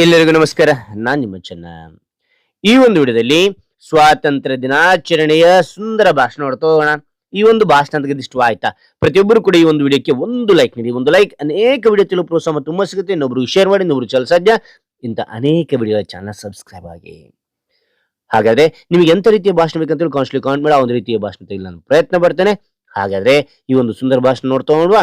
ಎಲ್ಲರಿಗೂ ನಮಸ್ಕಾರ. ನಾನ್ ನಿಮ್ಮ ಚೆನ್ನ. ಈ ಒಂದು ವಿಡಿಯೋದಲ್ಲಿ ಸ್ವಾತಂತ್ರ್ಯ ದಿನಾಚರಣೆಯ ಸುಂದರ ಭಾಷಣ ನೋಡ್ತಾ ಹೋಗೋಣ. ಈ ಒಂದು ಭಾಷಣ ಅಂತ ಇಷ್ಟ ಆಯ್ತಾ? ಪ್ರತಿಯೊಬ್ಬರು ಕೂಡ ಈ ಒಂದು ವಿಡಿಯೋಕ್ಕೆ ಒಂದು ಲೈಕ್ ನೀಡಿ, ಒಂದು ಲೈಕ್ ಅನೇಕ ವಿಡಿಯೋ ತಿಳು ಪ್ರೋತ್ಸಾಹ ತುಂಬ ಸಿಗುತ್ತೆ. ಇನ್ನೊಬ್ರು ಶೇರ್ ಮಾಡಿ ಇನ್ನೊಬ್ರು ಚಲ ಸಾಧ್ಯ. ಇಂಥ ಅನೇಕ ವಿಡಿಯೋ ಚಾನಲ್ ಸಬ್ಸ್ಕ್ರೈಬ್ ಆಗಿ. ಹಾಗಾದ್ರೆ ನಿಮಗೆ ಎಂತ ರೀತಿಯ ಭಾಷಣ ಬೇಕಂತ ಕಾನ್ಸ್ಟ್ಲಿ ಕಾಮೆಂಟ್ ಮಾಡಿ, ಆ ಒಂದು ರೀತಿಯ ಭಾಷಣ ನಾನು ಪ್ರಯತ್ನ ಪಡ್ತೇನೆ. ಹಾಗಾದ್ರೆ ಈ ಒಂದು ಸುಂದರ ಭಾಷಣ ನೋಡ್ತಾ ನೋಡುವ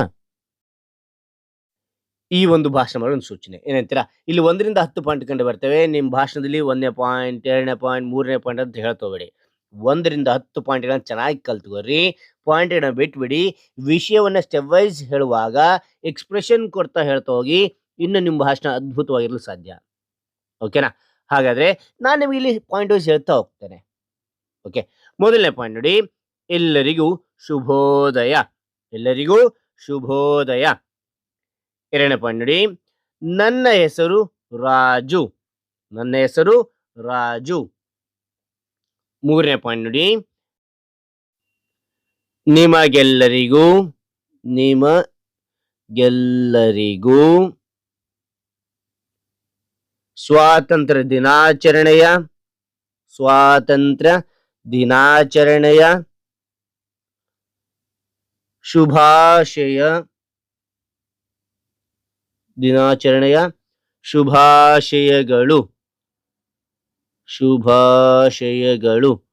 ಈ ಒಂದು ಭಾಷಣ ಮಾಡೋ ಒಂದು ಸೂಚನೆ. ಏನಂತೀರಾ ಇಲ್ಲಿ ಒಂದರಿಂದ ಹತ್ತು ಪಾಯಿಂಟ್ ಕಂಡು ಬರ್ತವೆ. ನಿಮ್ಮ ಭಾಷಣದಲ್ಲಿ ಒಂದನೇ ಪಾಯಿಂಟ್ ಎರಡನೇ ಪಾಯಿಂಟ್ ಮೂರನೇ ಪಾಯಿಂಟ್ ಅಂತ ಹೇಳ್ತೋಬೇಡಿ ಒಂದರಿಂದ ಹತ್ತು ಪಾಯಿಂಟ್ಗಳನ್ನ ಚೆನ್ನಾಗಿ ಕಲ್ತ್ಕೋರಿ ಪಾಯಿಂಟ್ಗಳನ್ನ ಬಿಟ್ಬಿಡಿ. ವಿಷಯವನ್ನು ಸ್ಟೆಪ್ ವೈಸ್ ಹೇಳುವಾಗ ಎಕ್ಸ್ಪ್ರೆಷನ್ ಕೊಡ್ತಾ ಹೇಳ್ತಾ ಹೋಗಿ ಇನ್ನು ನಿಮ್ಮ ಭಾಷಣ ಅದ್ಭುತವಾಗಿರಲು ಸಾಧ್ಯ. ಓಕೆನಾ ಹಾಗಾದರೆ ನಾನು ನಿಮಗೆ ಇಲ್ಲಿ ಪಾಯಿಂಟ್ ವೈಸ್ ಹೇಳ್ತಾ ಹೋಗ್ತೇನೆ. ಓಕೆ ಮೊದಲನೇ ಪಾಯಿಂಟ್ ನೋಡಿ. ಎಲ್ಲರಿಗೂ ಶುಭೋದಯ. ಎಲ್ಲರಿಗೂ ಶುಭೋದಯ. ಎರಡನೇ ಪಾಯಿಂಟ್ ನೋಡಿ. ನನ್ನ ಹೆಸರು ರಾಜು. ನನ್ನ ಹೆಸರು ರಾಜು. ಮೂರನೇ ಪಾಯಿಂಟ್ ನೋಡಿ. ನಿಮಗೆಲ್ಲರಿಗೂ ನಿಮಗೆಲ್ಲರಿಗೂ ಸ್ವಾತಂತ್ರ್ಯ ದಿನಾಚರಣೆಯ ಸ್ವಾತಂತ್ರ್ಯ ದಿನಾಚರಣೆಯ ಶುಭಾಶಯ ದಿನಾಚರಣೆಯ ಶುಭಾಶಯಗಳು. ಶುಭಾಶಯಗಳು.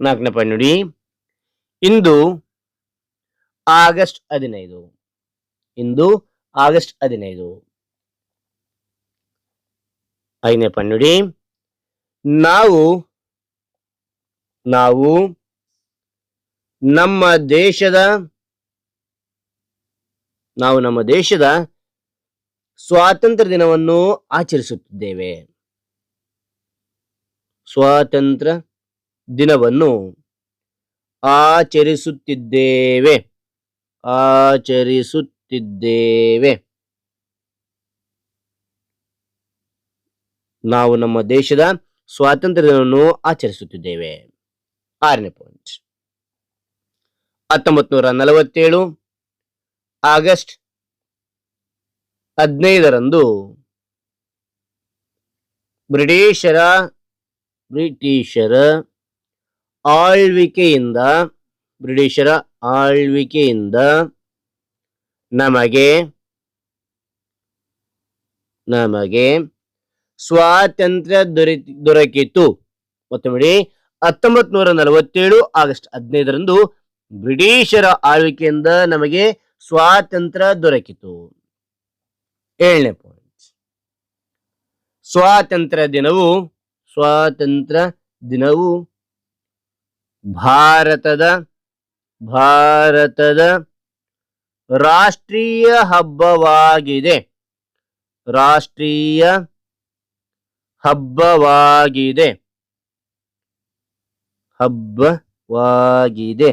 ನಾಲ್ಕನೇ ಪಾಯಿಂಟ್ ನೋಡಿ. ಇಂದು ಆಗಸ್ಟ್ ಹದಿನೈದು. ಇಂದು ಆಗಸ್ಟ್ ಹದಿನೈದು. ಐದನೇ ಪಾಯಿಂಟ್ ನೋಡಿ. ನಾವು ನಾವು ನಮ್ಮ ದೇಶದ ನಾವು ನಮ್ಮ ದೇಶದ ಸ್ವಾತಂತ್ರ್ಯ ದಿನವನ್ನು ಆಚರಿಸುತ್ತಿದ್ದೇವೆ. ಸ್ವಾತಂತ್ರ್ಯ ದಿನವನ್ನು ಆಚರಿಸುತ್ತಿದ್ದೇವೆ. ಆಚರಿಸುತ್ತಿದ್ದೇವೆ. ನಾವು ನಮ್ಮ ದೇಶದ ಸ್ವಾತಂತ್ರ್ಯ ದಿನವನ್ನು ಆಚರಿಸುತ್ತಿದ್ದೇವೆ. ಆರನೇ ಪಾಯಿಂಟ್ ಹತ್ತೊಂಬತ್ತು ನೂರ ನಲವತ್ತೇಳು ಆಗಸ್ಟ್ ಹದಿನೈದರಂದು ಬ್ರಿಟಿಷರ ಬ್ರಿಟಿಷರ ಆಳ್ವಿಕೆಯಿಂದ ಬ್ರಿಟಿಷರ ಆಳ್ವಿಕೆಯಿಂದ ನಮಗೆ ನಮಗೆ ಸ್ವಾತಂತ್ರ್ಯ ದೊರೆತಿ, ದೊರಕಿತು. ಮತ್ತೆ ನೋಡಿ ಹತ್ತೊಂಬತ್ ನೂರ ನಲವತ್ತೇಳು ಆಗಸ್ಟ್ ಹದಿನೈದರಂದು ಬ್ರಿಟಿಷರ ಆಳ್ವಿಕೆಯಿಂದ ನಮಗೆ ಸ್ವಾತಂತ್ರ್ಯ ದೊರಕಿತು. ಏಳನೇ ಪಾಯಿಂಟ್ ಸ್ವಾತಂತ್ರ್ಯ ದಿನವು ಸ್ವಾತಂತ್ರ್ಯ ದಿನವು ಭಾರತದ ಭಾರತದ ರಾಷ್ಟ್ರೀಯ ಹಬ್ಬವಾಗಿದೆ. ರಾಷ್ಟ್ರೀಯ ಹಬ್ಬವಾಗಿದೆ. ಹಬ್ಬವಾಗಿದೆ.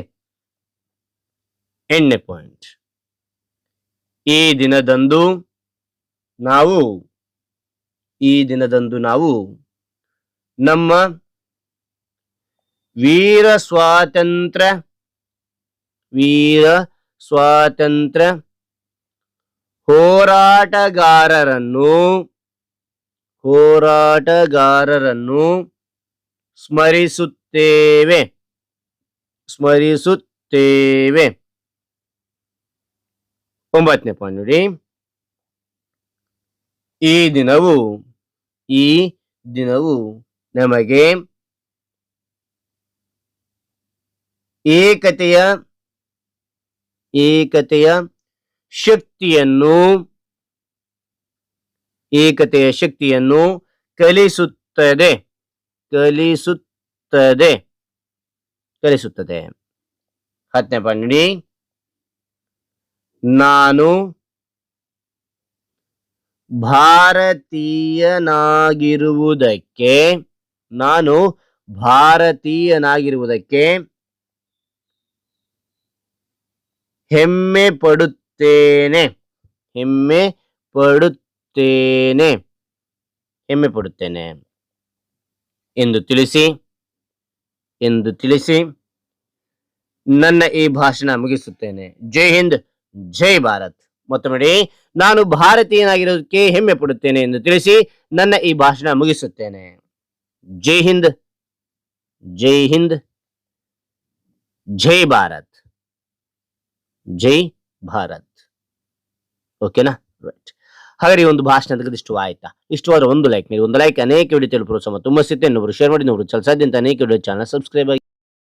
ಎಂಟನೇ ಪಾಯಿಂಟ್ ಈ ದಿನದಂದು ನಾವು, ಈ ದಿನದಂದು ನಾವು ನಮ್ಮ ವೀರ ಸ್ವಾತಂತ್ರ್ಯ ವೀರ ಸ್ವಾತಂತ್ರ್ಯ ಹೋರಾಟಗಾರರನ್ನು ಹೋರಾಟಗಾರರನ್ನು ಸ್ಮರಿಸುತ್ತೇವೆ ಸ್ಮರಿಸುತ್ತೇವೆ. ಒಂಬತ್ತನೇ ಪಾಯಿಂಟ್ ನೋಡಿ. ಈ ದಿನವು ಈ ದಿನವು ನಮಗೆ ಏಕತೆಯ ಏಕತೆಯ ಶಕ್ತಿಯನ್ನು ಏಕತೆಯ ಶಕ್ತಿಯನ್ನು ಕಲಿಸುತ್ತದೆ ಕಲಿಸುತ್ತದೆ ಕಲಿಸುತ್ತದೆ. ಹತ್ತನೇ ಪಾಯಿಂಟ್ ನಾನು ಭಾರತೀಯನಾಗಿರುವುದಕ್ಕೆ ನಾನು ಭಾರತೀಯನಾಗಿರುವುದಕ್ಕೆ ಹೆಮ್ಮೆ ಪಡುತ್ತೇನೆ ಹೆಮ್ಮೆ ಪಡುತ್ತೇನೆ ಹೆಮ್ಮೆ ಪಡುತ್ತೇನೆ ಎಂದು ತಿಳಿಸಿ ಎಂದು ತಿಳಿಸಿ ನನ್ನ ಈ ಭಾಷಣ ಮುಗಿಸುತ್ತೇನೆ. ಜೈ ಹಿಂದ್. ಜೈ ಭಾರತ್. ಮತ್ತೊಮ್ಮೆ ನಾನು ಭಾರತೀಯನಾಗಿರೋದಕ್ಕೆ ಹೆಮ್ಮೆ ಪಡುತ್ತೇನೆ ಎಂದು ತಿಳಿಸಿ ನನ್ನ ಈ ಭಾಷಣ ಮುಗಿಸುತ್ತೇನೆ. ಜೈ ಹಿಂದ್ ಜೈ ಹಿಂದ್, ಜೈ ಭಾರತ್ ಜೈ ಭಾರತ್. ಓಕೆನಾ ರೈಟ್ ಹಾಗಾದ್ರೆ ಈ ಒಂದು ಭಾಷಣ ತೆಗೆದಿಷ್ಟು ಆಯ್ತಾ? ಇಷ್ಟವಾದ ಒಂದು ಲೈಕ್ ನೀವು ಒಂದು ಲೈಕ್ ಅನೇಕ ವಿಡಿಯೋ ಸಮ ತುಂಬ ಸಿಗುತ್ತೆ ಶೇರ್ ಮಾಡಿ, ಇನ್ನೊಬ್ರು ಚಲ ಅನೇಕ ವಿಡಿಯೋ ಚಾನಲ್ ಸಬ್ಸ್ಕ್ರೈಬ್ ಆಗಿ